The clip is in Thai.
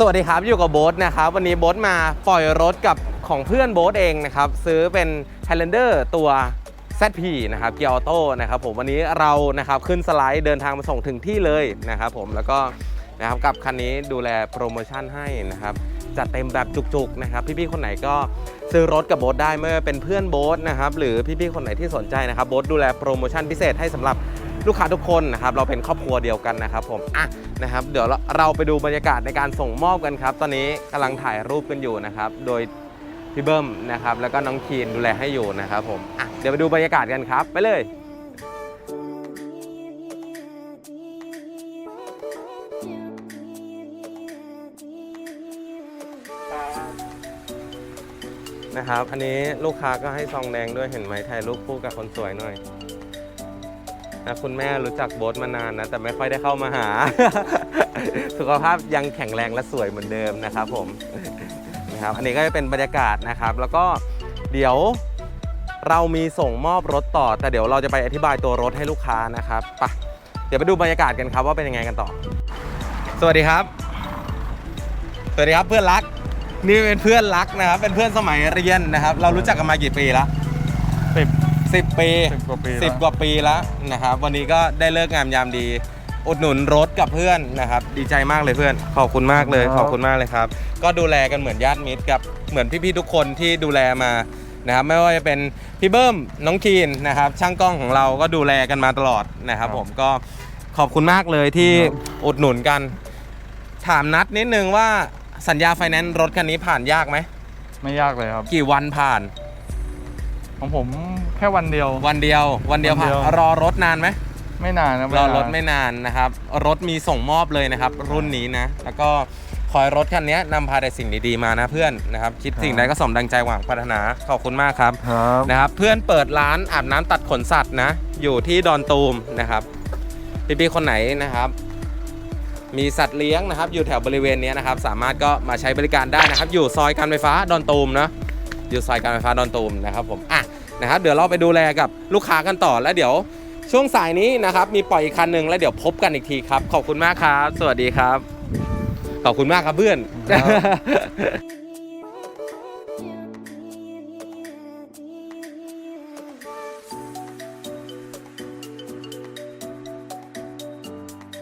สวัสดีครับอยู่กับโบ๊ทนะครับวันนี้โบ๊ทมาปล่อยรถกับของเพื่อนโบ๊ทเองนะครับซื้อเป็น Highlander ตัว ZP นะครับเกียร์ออโต้นะครับผมวันนี้เรานะครับขึ้นสไลด์เดินทางมาส่งถึงที่เลยนะครับผมแล้วก็นะครับกับคันนี้ดูแลโปรโมชั่นให้นะครับจัดเต็มแบบจุกๆนะครับพี่ๆคนไหนก็ซื้อรถกับโบ๊ทได้ไม่ว่าเป็นเพื่อนโบ๊ทนะครับหรือพี่ๆคนไหนที่สนใจนะครับโบ๊ทดูแลโปรโมชั่นพิเศษให้สำหรับ ลูกค้าทุกคนนะครับเราเป็นครอบครัวเดียวกันนะครับผมอะนะครับเดี๋ยวเราไปดูบรรยากาศในการส่งมอบกันครับ ตอนนี้กำลังถ่ายรูปกันอยู่นะครับ โดยพี่เบิ้มนะครับ แล้วก็น้องคีนดูแลให้อยู่นะครับผมอะเดี๋ยวไปดูบรรยากาศกันครับ ไปเลยนะครับ อันนี้ลูกค้าก็ให้ซองแดงด้วยเห็นไหมถ่ายรูปคู่กับคนสวยหน่อย นะคุณแม่รู้จักโบ๊ทมานานนะ แต่ไม่ค่อยได้เข้ามาหา สุขภาพยังแข็งแรงและสวยเหมือนเดิมนะครับผมนะครับอันนี้ก็จะเป็นบรรยากาศนะครับ แล้วก็เดี๋ยวเรามีส่งมอบรถต่อ แต่เดี๋ยวเราจะไปอธิบายตัวรถให้ลูกค้านะครับไปะเดี๋ยวไปดูบรรยากาศกันครับว่าเป็นยังไงกันต่อ สวัสดีครับ สวัสดีครับเพื่อนรัก นี่เป็นเพื่อนรักนะครับ เป็นเพื่อนสมัยเรียนนะครับ เรารู้จักกันมากี่ปีละสิบ สิบปีสิบกว่าปีสิบแล้วกว่าปีแล้วนะครับ วันนี้ก็ได้เลิกงามยามดี อุดหนุนรถกับเพื่อนนะครับ ดีใจมากเลยเพื่อน ขอบคุณมากเลย ขอบคุณมากเลยครับ ก็ดูแลกันเหมือนญาติมิตรกับเหมือนพี่ๆทุกคนที่ดูแลมานะครับ ไม่ว่าจะเป็นพี่เบิ้มน้องคีนนะครับ ช่างกล้องของเราก็ดูแลกันมาตลอดนะครับ ผมก็ขอบคุณมากเลยที่อุดหนุนกัน ถามนัดนิดนึงว่าสัญญาไฟแนนซ์รถคันนี้ผ่านยากไหม ไม่ยากเลยครับ กี่วันผ่าน ของผมแค่วันเดียว วันเดียว วันเดียวผ่านวันเดียว รอรถนานไหม ไม่นานนะรอนานรถไม่นานนะครับ รถมีส่งมอบเลยนะครับ รุ่นนี้นะ แล้วก็ขอให้รถคันนี้นำพาแต่สิ่งดีๆมานะเพื่อนนะครับ คิดสิ่งใดก็สมดังใจหวังปรารถนาขอบคุณมากครับครับ นะครับ เพื่อนเปิดร้านอาบน้ำตัดขนสัตว์นะ อยู่ที่ดอนตูมนะครับพี่ๆคนไหนนะครับ มีสัตว์เลี้ยงนะครับ อยู่แถวบริเวณเนี้ยนะครับ สามารถก็มาใช้บริการได้นะครับ อยู่ซอยการไฟฟ้าดอนตูมนะ อยู่ซอยการไฟฟ้าดอนตูมนะครับผมอะนะครับเดี๋ยวเราไปดูแลกับลูกค้ากันต่อแล้วเดี๋ยวช่วงสายนี้นะครับมีปล่อยอีกคันหนึ่งแล้วเดี๋ยวพบกันอีกทีครับ ขอบคุณมากครับ สวัสดีครับ ขอบคุณมากครับเพื่อน